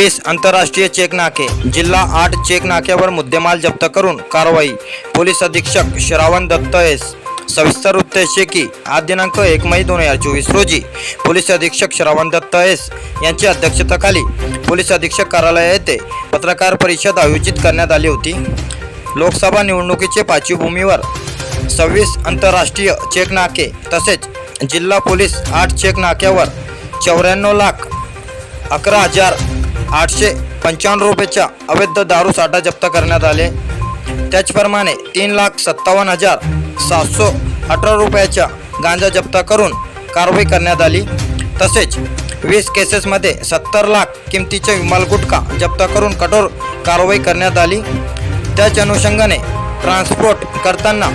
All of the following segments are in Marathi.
वीस आंतरराष्ट्रीय चेक नाके जिल्हा आठ चेक नाक्यावर मुद्देमाल जप्त करून कारवाई. पोलीस अधीक्षक श्रावण दत्त एस. सविस्तर वृत्त असे की आज दिनांक एक मई दोन हजार चोवीस रोजी. पोलीस अधीक्षक श्रावण दत्त एस. यांच्या अध्यक्षतेखाली पोलीस अधीक्षक कार्यालय येथे पत्रकार परिषद आयोजित करण्यात आली होती. लोकसभा निवडणुकीचे पार्श्वभूमीवर सव्वीस आंतरराष्ट्रीय चेक नाके तसेच जिल्हा पोलीस आठ चेक नाक्यावर चौऱ्याण्णव लाख अकरा हजार आठशे पंचावन्न रुपयेच्या अवैध दारू साठा जप्त करण्यात आले. त्याचप्रमाणे तीन लाख सत्तावन्न हजार सातशे अठरा रुपयाच्या गांजा जप्त करून कारवाई करण्यात आली. तसेच वीस केसेसमध्ये सत्तर लाख किमतीचे विमाल गुटखा जप्त करून कठोर कारवाई करण्यात आली. त्याच अनुषंगाने ट्रान्सपोर्ट करताना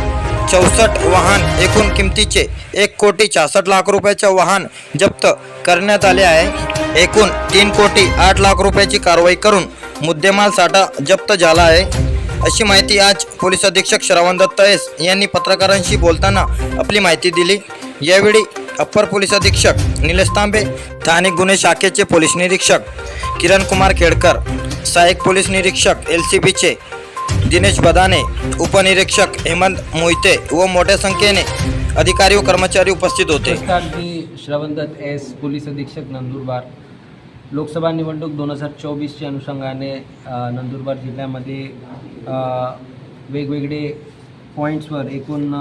चौसष्ट वाहन एकूण किमतीचे एक कोटी छासष्ट लाख रुपयाचे वाहन जप्त करण्यात आले आहे. एकूण तीन कोटी आठ लाख रुपयाची कारवाई करून मुद्देमाल साठा जप्त झाला आहे. अशी माहिती आज पोलीस अधीक्षक श्रावण दत्त एस यांनी पत्रकारांशी बोलताना आपली माहिती दिली. यावेळी अप्पर पोलीस अधीक्षक निलेश तांबे स्थानिक गुन्हे शाखेचे पोलीस निरीक्षक किरण कुमार खेडकर सहाय्यक पोलीस निरीक्षक एल सी बीचे दिनेश बदाने उपनिरीक्षक हेमंत मोहिते व मोठ्या संख्येने अधिकारी व कर्मचारी उपस्थित होते. नमस्कार मी श्रवणदत्त एस पोलीस अधीक्षक नंदुरबार लोकसभा निवडणूक दोन हजार चोवीसच्या अनुषंगाने नंदुरबार जिल्ह्यामध्ये वेगवेगळे पॉईंट्सवर एकूण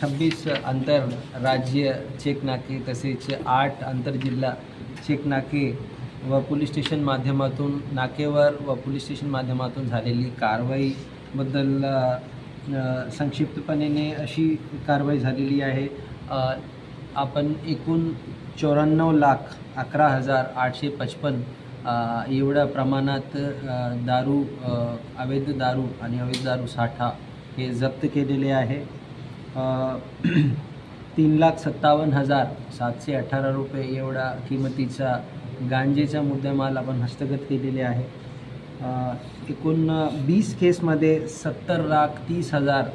छब्बीस आंतरराज्य चेक नाके तसेच आठ आंतरजिल्हा चेक नाके व पोलीस स्टेशन माध्यमातून नाकेवर व पोलीस स्टेशन माध्यमातून झालेली कारवाई बद्दल संक्षिप्तपणे अशी कारवाई झालेली आहे. आपण एकूण चौऱ्याण्णव लाख अकरा हजार आठशे पचपन एवढ्या प्रमाणात दारू अवैध दारू आणि अवैध दारू साठा हे जप्त केलेले आहे. तीन लाख सत्तावन्न हजार सातशे अठरा रुपये एवढा किमतीचा गांजेचा मुद्देमाल आपण हस्तगत केलेले आहे. एकूण वीस केसमध्ये सत्तर लाख तीस हजार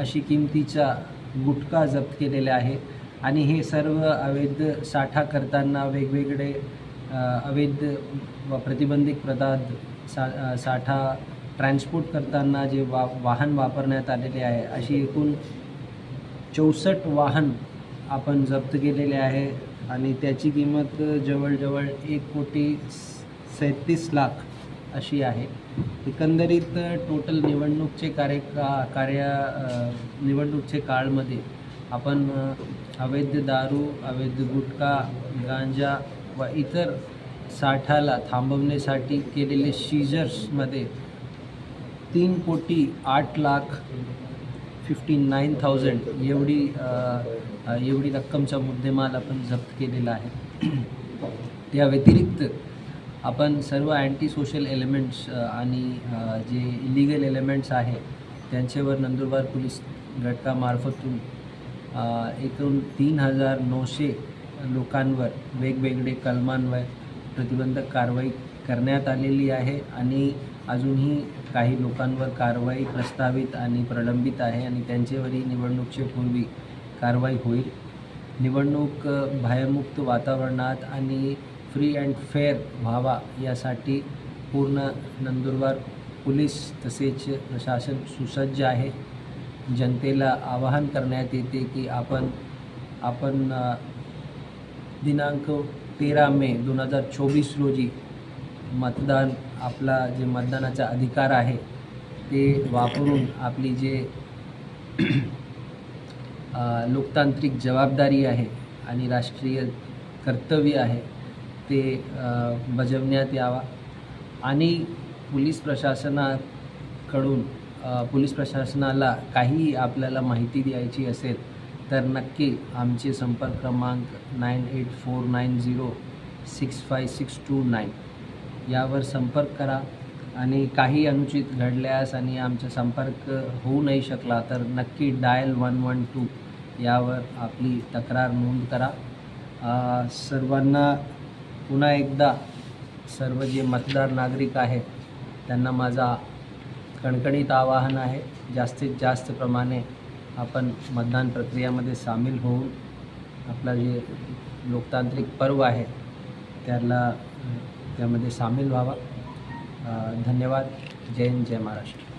अशी किमतीचा गुटखा जप्त केलेला आहे. आणि हे सर्व अवैध साठा करताना वेगवेगळे अवैध व प्रतिबंधित पदार्थ सा साठा ट्रान्सपोर्ट करताना जे वा वाहन वापरण्यात आलेले आहे अशी एकूण चौसष्ट वाहन आपण जप्त केलेले आहे. आणि त्याची किंमत जवळजवळ एक कोटी सैतीस लाख अशी आहे. एकंदरीत टोटल निवडणूकचे कार्य का कार्य निवडणूकचे काळमध्ये आपण अवैध दारू अवैध गुटखा गांजा व इतर साठाला थांबवण्यासाठी केलेले सीजर्समध्ये तीन कोटी आठ लाख फिफ्टी नाईन थाउजंड एवढी एवढी रक्कमचा मुद्देमाल आपण जप्त केलेला आहे. त्या व्यतिरिक्त आपण सर्व अँटी सोशल एलिमेंट्स आणि जे इलिगल एलिमेंट्स आहे त्यांच्यावर नंदुरबार पोलीस घटकामार्फतून एकूण तीन हजार नऊशे लोकांवर वेगवेगळे कलमांवर प्रतिबंधक कारवाई करण्यात आलेली आहे आणि अजूनही काही लोकांवर कारवाई प्रस्तावित आणि प्रलंबित आहे आणि त्यांच्यावरही निवडणूकच्या पूर्वी कारवाई होईल. निवडणूक भयमुक्त वातावरणात आणि फ्री अँड फेअर व्हावा यासाठी पूर्ण नंदुरबार पोलीस तसेच प्रशासन सुसज्ज आहे. जनतेला आवाहन करण्यात येते की आपण आपण दिनांक तेरा मे दोन हजार चोवीस रोजी मतदान आपला जे मतदानाचा अधिकार आहे ते वापरून आपली जे लोकतांत्रिक जबाबदारी आहे आणि राष्ट्रीय कर्तव्य आहे ते बजवण्यात बजावण्यात यावा. आणि पोलीस प्रशासनाकडून पोलीस प्रशासनाला काही आपल्याला माहिती द्यायची असेल तर नक्की आमचे संपर्क क्रमांक nine eight four nine zero six five six two nine. यावर संपर्क करा. आणि काही अनुचित घडल्यास आणि आमचा संपर्क होऊ नाही शकला तर नक्की डायल वन वन टू यावर आपली तक्रार नोंद करा. सर्वांना पुन्हा एकदा सर्व जे मतदार नागरिक आहेत त्यांना माझा कणकणीत आवाहन आहे जास्तीत जास्त प्रमाणे आपण मतदान प्रक्रियामध्ये सामील होऊन आपला जे लोकतांत्रिक पर्व आहे त्याला त्यामध्ये सामील व्हावा. धन्यवाद. जय हिंद जय महाराष्ट्र.